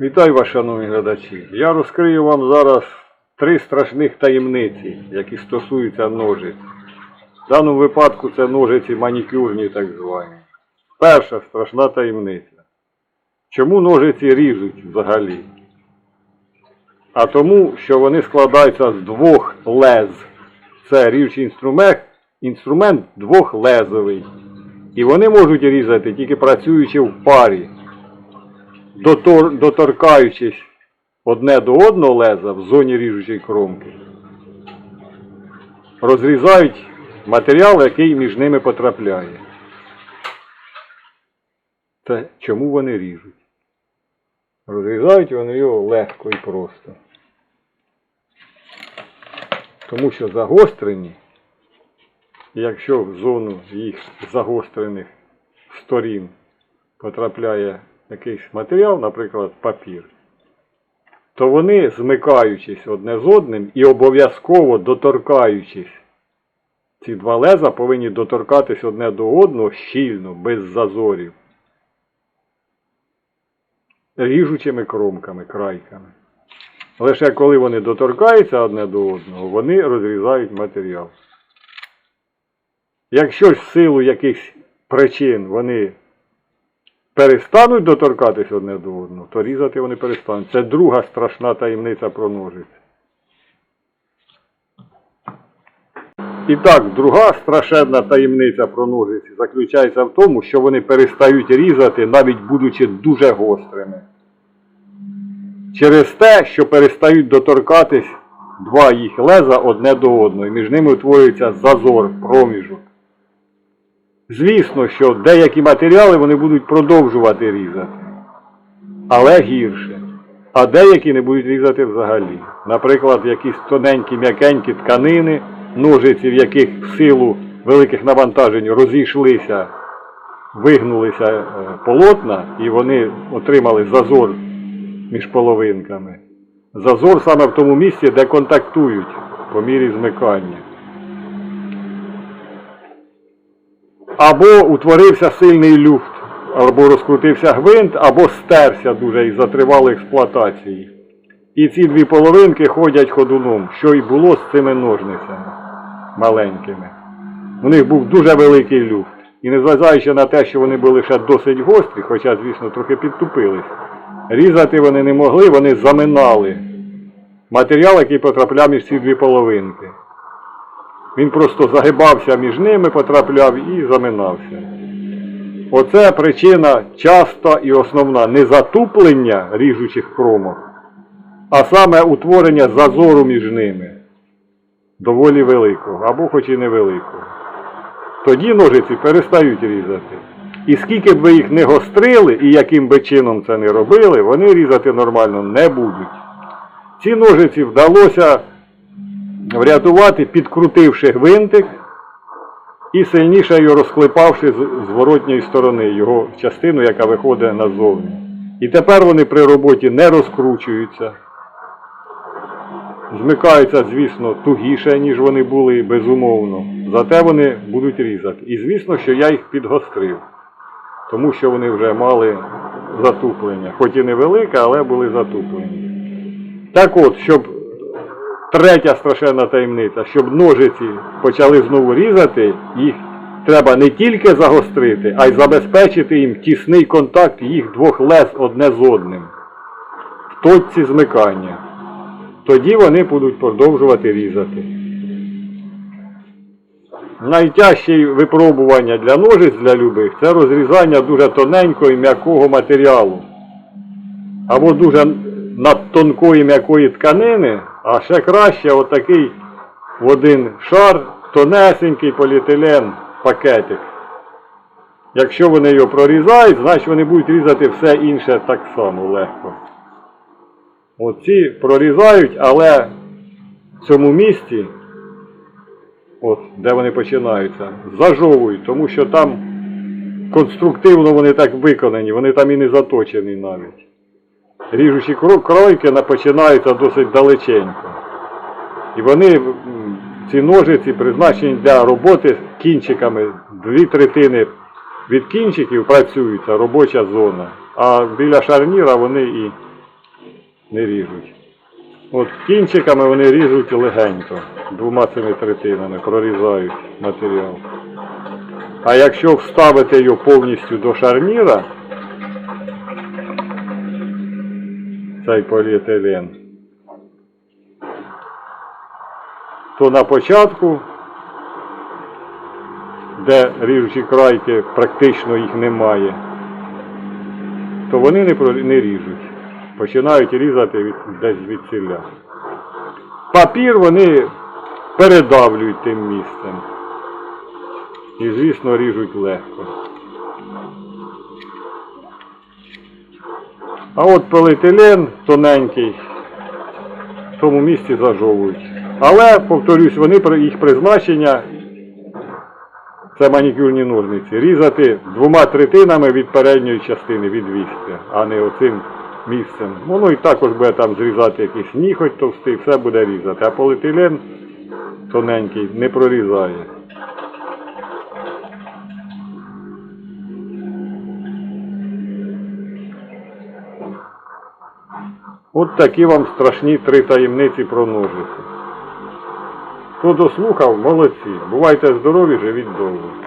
Вітаю вас, шановні глядачі. Я розкрию вам зараз три страшних таємниці, які стосуються ножиць. В даному випадку це ножиці манікюрні, так звані. Перша страшна таємниця. Чому ножиці ріжуть взагалі? А тому, що вони складаються з двох лез. Це ріжучий інструмент, інструмент двохлезовий. І вони можуть різати тільки працюючи в парі дотор, доторкаючись одне до одного леза в зоні ріжучої кромки, розрізають матеріал, який між ними потрапляє. Це чому вони ріжуть? Розрізають вони його легко і просто. Тому що загострені, якщо в зону їх загострених сторін потрапляє якийсь матеріал, наприклад, папір, то вони, змикаючись одне з одним і обов'язково доторкаючись, ці два леза повинні доторкатись одне до одного щільно, без зазорів, ріжучими кромками, крайками. Лише коли вони доторкаються одне до одного, вони розрізають матеріал. Якщо ж в силу якихось причин вони перестануть доторкатись одне до одного, то різати вони перестануть. Це друга страшна таємниця про ножиці. І так, друга страшенна таємниця про ножиці заключається в тому, що вони перестають різати, навіть будучи дуже гострими. Через те, що перестають доторкатись два їх леза одне до одного, і між ними утворюється зазор, проміжок. Звісно, що деякі матеріали вони будуть продовжувати різати, але гірше. А деякі не будуть різати взагалі. Наприклад, якісь тоненькі м'якенькі тканини, ножиці, в яких в силу великих навантажень розійшлися, вигнулися е, полотна, і вони отримали зазор між половинками. Зазор саме в тому місці, де контактують по мірі змикання. Або утворився сильний люфт, або розкрутився гвинт, або стерся дуже із затривалої експлуатації. І ці дві половинки ходять ходуном, що й було з цими ножницями маленькими. У них був дуже великий люфт. І незважаючи на те, що вони були ще досить гострі, хоча, звісно, трохи підтупились, різати вони не могли, вони заминали матеріал, який потрапляв між ці дві половинки. Він просто загибався між ними, потрапляв і заминався. Оце причина часта і основна не затуплення ріжучих кромок, а саме утворення зазору між ними. Доволі великого, або хоч і невеликого. Тоді ножиці перестають різати. І скільки б ви їх не гострили і яким би чином це не робили, вони різати нормально не будуть. Ці ножиці вдалося врятувати, підкрутивши гвинтик і сильніше його розклепавши з зворотньої сторони, його частину, яка виходить назовні. І тепер вони при роботі не розкручуються. Змикаються, звісно, тугіше, ніж вони були, безумовно. Зате вони будуть різати. І звісно, що я їх підгострив, тому що вони вже мали затуплення. Хоч і невелике, але були затуплені. Так от, щоб Третя страшенна таємниця, щоб ножиці почали знову різати, їх треба не тільки загострити, а й забезпечити їм тісний контакт їх двох лез одне з одним. В точці змикання. Тоді вони будуть продовжувати різати. Найтяжче випробування для ножиць для любих це розрізання дуже тоненького і м'якого матеріалу. Або дуже надтонкої м'якої тканини, а ще краще отакий в один шар тонесенький поліетилен пакетик. Якщо вони його прорізають, значить вони будуть різати все інше так само легко. Оці прорізають, але в цьому місці, от, де вони починаються, зажовують, тому що там конструктивно вони так виконані, вони там і не заточені навіть. Ріжучі кро- кройки на- починаються досить далеченько. І вони, ці ножиці, призначені для роботи кінчиками. Дві третини від кінчиків працюється робоча зона. А біля шарніра вони і не ріжуть. От кінчиками вони ріжуть легенько, двома цими третинами, прорізають матеріал. А якщо вставити його повністю до шарніра, цей поліетилен, то на початку, де ріжучі крайки, практично їх немає, то вони не, ріжуть. Починають різати від, десь від ціля. Папір вони передавлюють тим місцем. І, звісно, ріжуть легко. А от поліетилен тоненький в тому місці зажовують. Але, повторюсь, вони їх призначення це манікюрні ножниці. Різати двома третинами від передньої частини, від вістя, а не оцим місцем. Воно і також буде там зрізати якийсь ніхоть товстий, все буде різати. А поліетилен тоненький не прорізає. От такі вам страшні три таємниці про ножиці. Хто дослухав, молодці. Бувайте здорові, живіть довго.